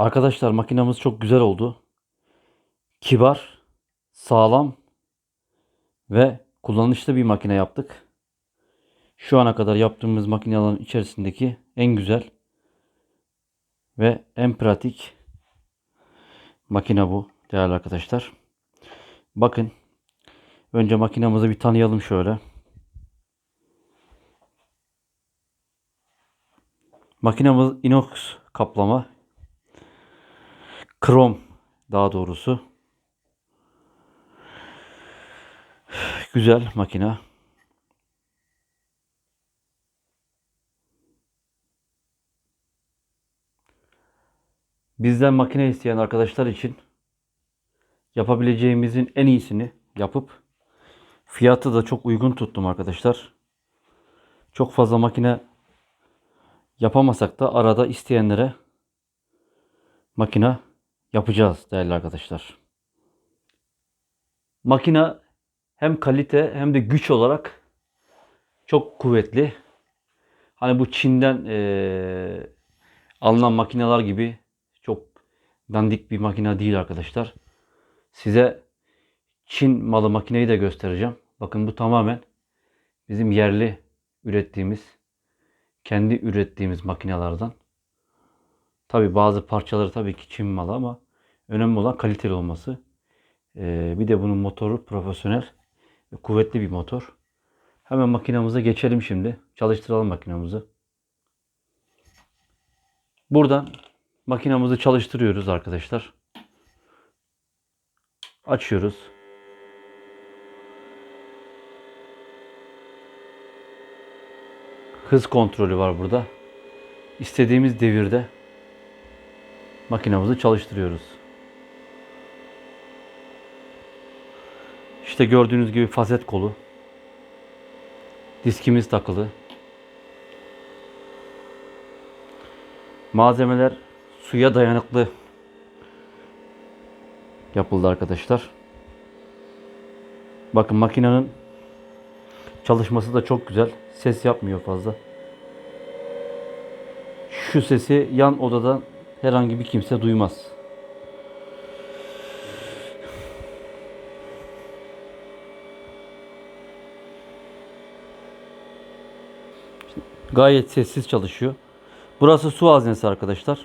Arkadaşlar makinamız çok güzel oldu. Kibar, sağlam ve kullanışlı bir makine yaptık. Şu ana kadar yaptığımız makinelerin içerisindeki en güzel ve en pratik makine bu değerli arkadaşlar. Bakın önce makinamızı bir tanıyalım şöyle. Makinamız inox kaplama. Krom daha doğrusu. Güzel makine. Bizden makine isteyen arkadaşlar için yapabileceğimizin en iyisini yapıp fiyatı da çok uygun tuttum arkadaşlar. Çok fazla makine yapamasak da arada isteyenlere makine yapacağız değerli arkadaşlar. Makine hem kalite hem de güç olarak çok kuvvetli. Hani bu Çin'den eee, alınan makineler gibi çok dandik bir makine değil arkadaşlar. Size Çin malı makineyi de göstereceğim. Bakın bu tamamen bizim yerli ürettiğimiz, kendi ürettiğimiz makinelerden. Tabi bazı parçaları tabii ki Çin malı ama önemli olan kaliteli olması. Ee, bir de bunun motoru profesyonel ve kuvvetli bir motor. Hemen makinamıza geçelim şimdi. Çalıştıralım makinamızı. Buradan makinamızı çalıştırıyoruz arkadaşlar. Açıyoruz. Hız kontrolü var burada. İstediğimiz devirde makinamızı çalıştırıyoruz. İşte gördüğünüz gibi faset kolu. Diskimiz takılı. Malzemeler suya dayanıklı yapıldı arkadaşlar. Bakın makinenin çalışması da çok güzel. Ses yapmıyor fazla. Şu sesi yan odadan herhangi bir kimse duymaz. Gayet sessiz çalışıyor. Burası su haznesi arkadaşlar.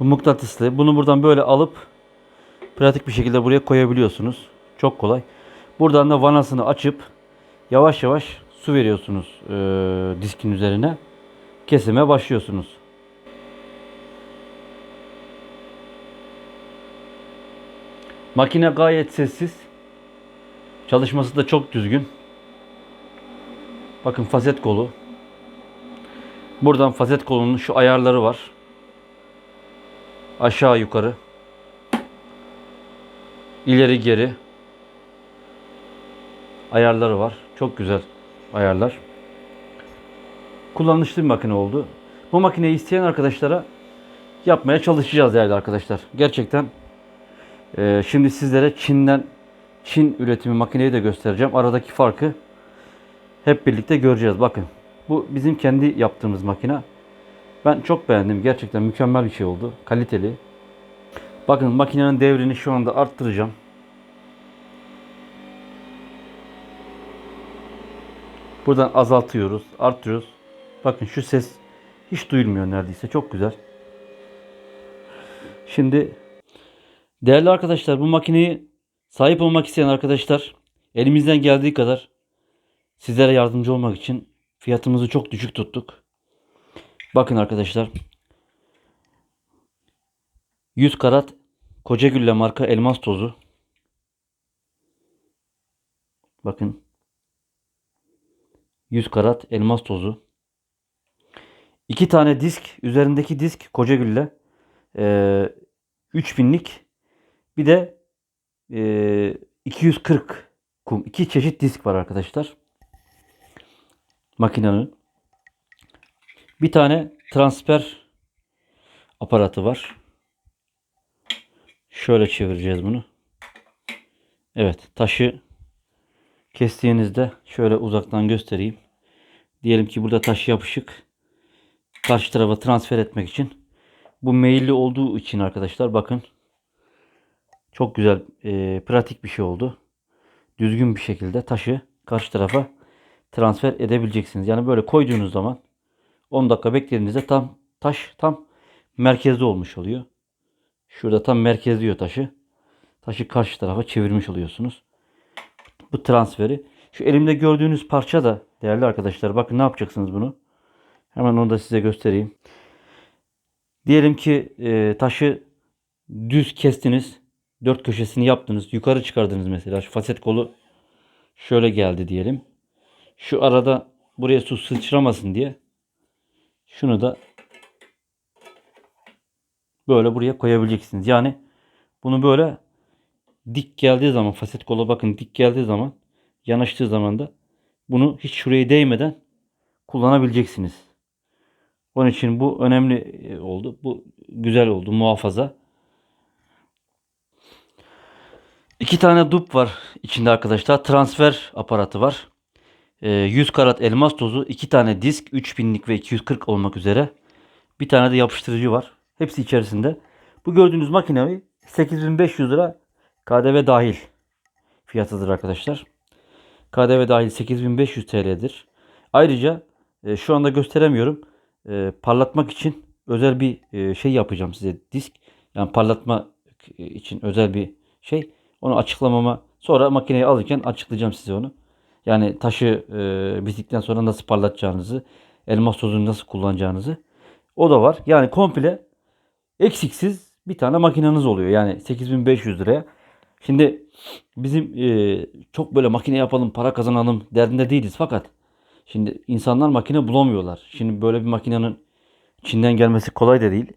Bu mıknatıslı. Bunu buradan böyle alıp pratik bir şekilde buraya koyabiliyorsunuz. Çok kolay. Buradan da vanasını açıp yavaş yavaş su veriyorsunuz eee, diskin üzerine. Kesime başlıyorsunuz. Makine gayet sessiz. Çalışması da çok düzgün. Bakın faset kolu. Buradan faset kolunun şu ayarları var. Aşağı yukarı. İleri geri. Ayarları var. Çok güzel ayarlar. Kullanışlı bir makine oldu. Bu makineyi isteyen arkadaşlara yapmaya çalışacağız değerli arkadaşlar. Gerçekten e, şimdi sizlere Çin'den Çin üretimi makineyi de göstereceğim. Aradaki farkı hep birlikte göreceğiz. Bakın bu bizim kendi yaptığımız makine. Ben çok beğendim. Gerçekten mükemmel bir şey oldu. Kaliteli. Bakın makinenin devrini şu anda arttıracağım. Buradan azaltıyoruz, arttırıyoruz. Bakın şu ses hiç duyulmuyor neredeyse. Çok güzel. Şimdi değerli arkadaşlar bu makineyi sahip olmak isteyen arkadaşlar elimizden geldiği kadar sizlere yardımcı olmak için fiyatımızı çok düşük tuttuk. Bakın arkadaşlar 100 karat Kocagülle marka elmas tozu. Bakın 100 karat elmas tozu. 2 tane disk, üzerindeki disk Kocagülle. Ee, 3000'lik. Bir de ee, 240 kum. İki çeşit disk var arkadaşlar. Makinenin. Bir tane transfer aparatı var. Şöyle çevireceğiz bunu. Evet, taşı kestiğinizde şöyle uzaktan göstereyim. Diyelim ki burada taş yapışık. Karşı tarafa transfer etmek için Bu meyilli olduğu için arkadaşlar bakın. Çok güzel, e, pratik bir şey oldu. Düzgün bir şekilde taşı karşı tarafa transfer edebileceksiniz. Yani böyle koyduğunuz zaman 10 dakika beklediğinizde tam taş tam merkezde olmuş oluyor. Şurada tam merkezliyor taşı. Taşı karşı tarafa çevirmiş oluyorsunuz. Bu transferi. Şu elimde gördüğünüz parça da değerli arkadaşlar bakın ne yapacaksınız bunu. Hemen onu da size göstereyim. Diyelim ki e, taşı düz kestiniz. Dört köşesini yaptınız. Yukarı çıkardınız mesela. Şu faset kolu şöyle geldi diyelim. Şu arada buraya su sıçramasın diye şunu da böyle buraya koyabileceksiniz. Yani bunu böyle dik geldiği zaman faset kola bakın dik geldiği zaman yanaştığı zaman da bunu hiç şuraya değmeden kullanabileceksiniz. Onun için bu önemli e, oldu. Bu güzel oldu. Muhafaza. İki tane dup var içinde arkadaşlar. Transfer aparatı var. Ee, 100 karat elmas tozu, iki tane disk, 3000'lik ve 240 olmak üzere. Bir tane de yapıştırıcı var. Hepsi içerisinde. Bu gördüğünüz makineyi 8500 lira KDV dahil fiyatıdır arkadaşlar. KDV dahil 8500 TL'dir. Ayrıca e, şu anda gösteremiyorum. E, parlatmak için özel bir e, şey yapacağım size disk. Yani parlatma için özel bir şey. Onu açıklamama sonra makineyi alırken açıklayacağım size onu. Yani taşı e, bittikten sonra nasıl parlatacağınızı, elmas tozunu nasıl kullanacağınızı. O da var. Yani komple eksiksiz bir tane makineniz oluyor. Yani 8500 liraya. Şimdi bizim e, çok böyle makine yapalım, para kazanalım derdinde değiliz. Fakat şimdi insanlar makine bulamıyorlar. Şimdi böyle bir makinenin Çin'den gelmesi kolay da değil.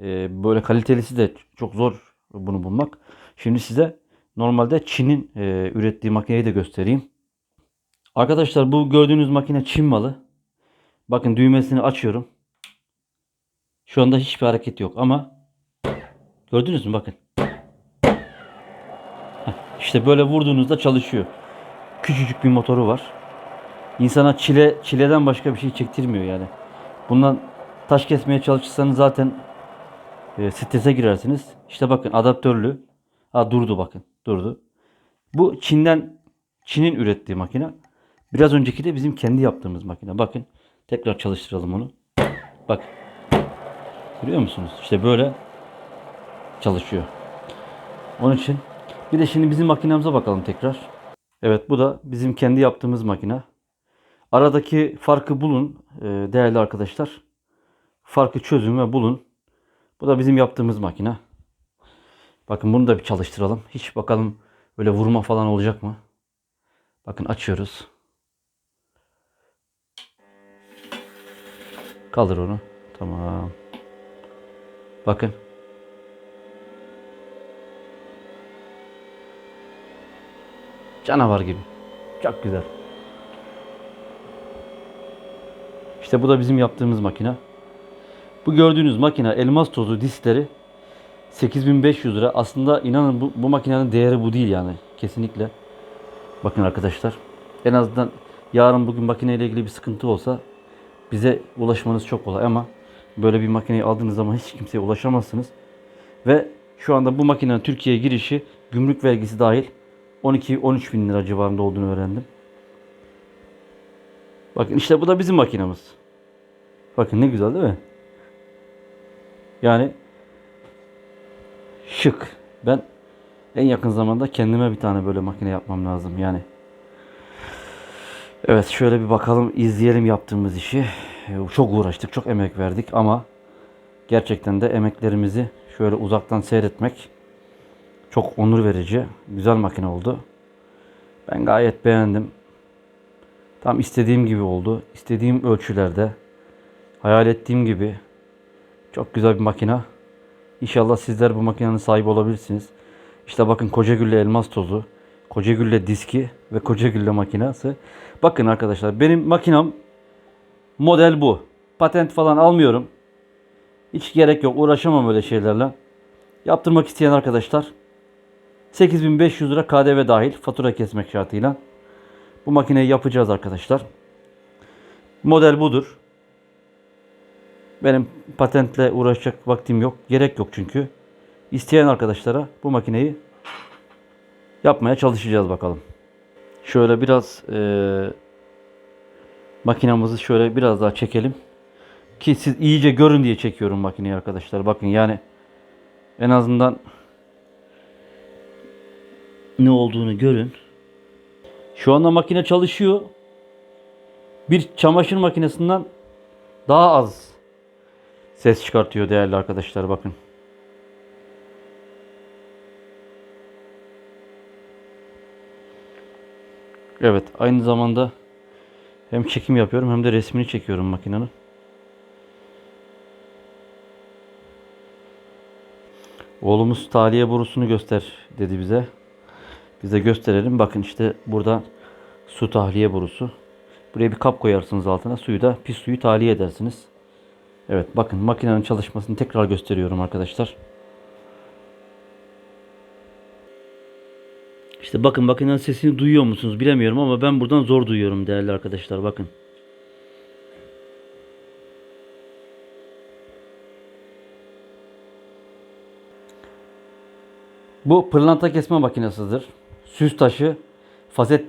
E, böyle kalitelisi de çok zor bunu bulmak. Şimdi size normalde Çin'in e, ürettiği makineyi de göstereyim. Arkadaşlar bu gördüğünüz makine Çin malı. Bakın düğmesini açıyorum. Şu anda hiçbir hareket yok ama gördünüz mü bakın. Heh, İşte böyle vurduğunuzda çalışıyor. Küçücük bir motoru var. İnsana çile çileden başka bir şey çektirmiyor yani. Bundan taş kesmeye çalışırsanız zaten e, strese girersiniz. İşte bakın adaptörlü. Ha durdu bakın. Durdu. Bu Çin'den Çin'in ürettiği makine. Biraz önceki de bizim kendi yaptığımız makine. Bakın tekrar çalıştıralım onu. Bak. Görüyor musunuz? İşte böyle çalışıyor. Onun için bir de şimdi bizim makinemize bakalım tekrar. Evet bu da bizim kendi yaptığımız makine. Aradaki farkı bulun e, değerli arkadaşlar. Farkı çözün ve bulun. Bu da bizim yaptığımız makine. Bakın bunu da bir çalıştıralım. Hiç bakalım böyle vurma falan olacak mı? Bakın açıyoruz. Kaldır onu. Tamam. Bakın. Canavar gibi. Çok güzel. İşte bu da bizim yaptığımız makine. Bu gördüğünüz makine elmas tozu diskleri 8500 lira. Aslında inanın bu, bu makinenin değeri bu değil yani. Kesinlikle. Bakın arkadaşlar. En azından yarın bugün makineyle ilgili bir sıkıntı olsa bize ulaşmanız çok kolay ama böyle bir makineyi aldığınız zaman hiç kimseye ulaşamazsınız. Ve şu anda bu makinenin Türkiye'ye girişi gümrük vergisi dahil 12-13 bin lira civarında olduğunu öğrendim. Bakın işte bu da bizim makinamız. Bakın ne güzel değil mi? Yani şık. Ben en yakın zamanda kendime bir tane böyle makine yapmam lazım yani. Evet şöyle bir bakalım izleyelim yaptığımız işi. Ee, Çok uğraştık, çok emek verdik ama gerçekten de emeklerimizi şöyle uzaktan seyretmek çok onur verici. Güzel makine oldu. Ben gayet beğendim. Tam istediğim gibi oldu. İstediğim ölçülerde. Hayal ettiğim gibi. Çok güzel bir makine. İnşallah sizler bu makinenin sahibi olabilirsiniz. İşte bakın Kocagülle elmas tozu, Kocagülle diski ve Kocagülle makinası. Bakın arkadaşlar benim makinam model bu. Patent falan almıyorum. Hiç gerek yok. Uğraşamam öyle şeylerle. Yaptırmak isteyen arkadaşlar 8500 lira KDV dahil fatura kesmek şartıyla bu makineyi yapacağız arkadaşlar. Model budur. Benim patentle uğraşacak vaktim yok. Gerek yok çünkü. İsteyen arkadaşlara bu makineyi yapmaya çalışacağız bakalım. Şöyle biraz eee makinamızı şöyle biraz daha çekelim. Ki siz iyice görün diye çekiyorum makineyi arkadaşlar. Bakın yani en azından ne olduğunu görün. Şu anda makine çalışıyor. Bir çamaşır makinesinden daha az ses çıkartıyor değerli arkadaşlar bakın. Evet aynı zamanda hem çekim yapıyorum hem de resmini çekiyorum makinenin. Oğlumuz tahliye borusunu göster dedi bize. Bize gösterelim. Bakın işte burada su tahliye borusu. Buraya bir kap koyarsınız altına. Suyu da pis suyu tahliye edersiniz. Evet bakın makinenin çalışmasını tekrar gösteriyorum arkadaşlar. İşte bakın makinenin sesini duyuyor musunuz bilemiyorum ama ben buradan zor duyuyorum değerli arkadaşlar bakın. Bu pırlanta kesme makinesidir. Süs taşı, fazet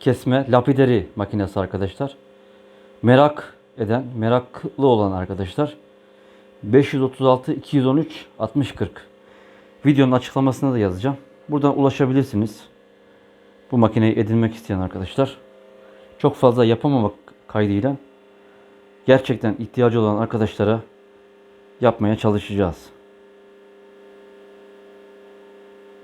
kesme, lapideri makinesi arkadaşlar. Merak eden, meraklı olan arkadaşlar 536 213 60 40 videonun açıklamasına da yazacağım. Buradan ulaşabilirsiniz. Bu makineyi edinmek isteyen arkadaşlar. Çok fazla yapamamak kaydıyla gerçekten ihtiyacı olan arkadaşlara yapmaya çalışacağız.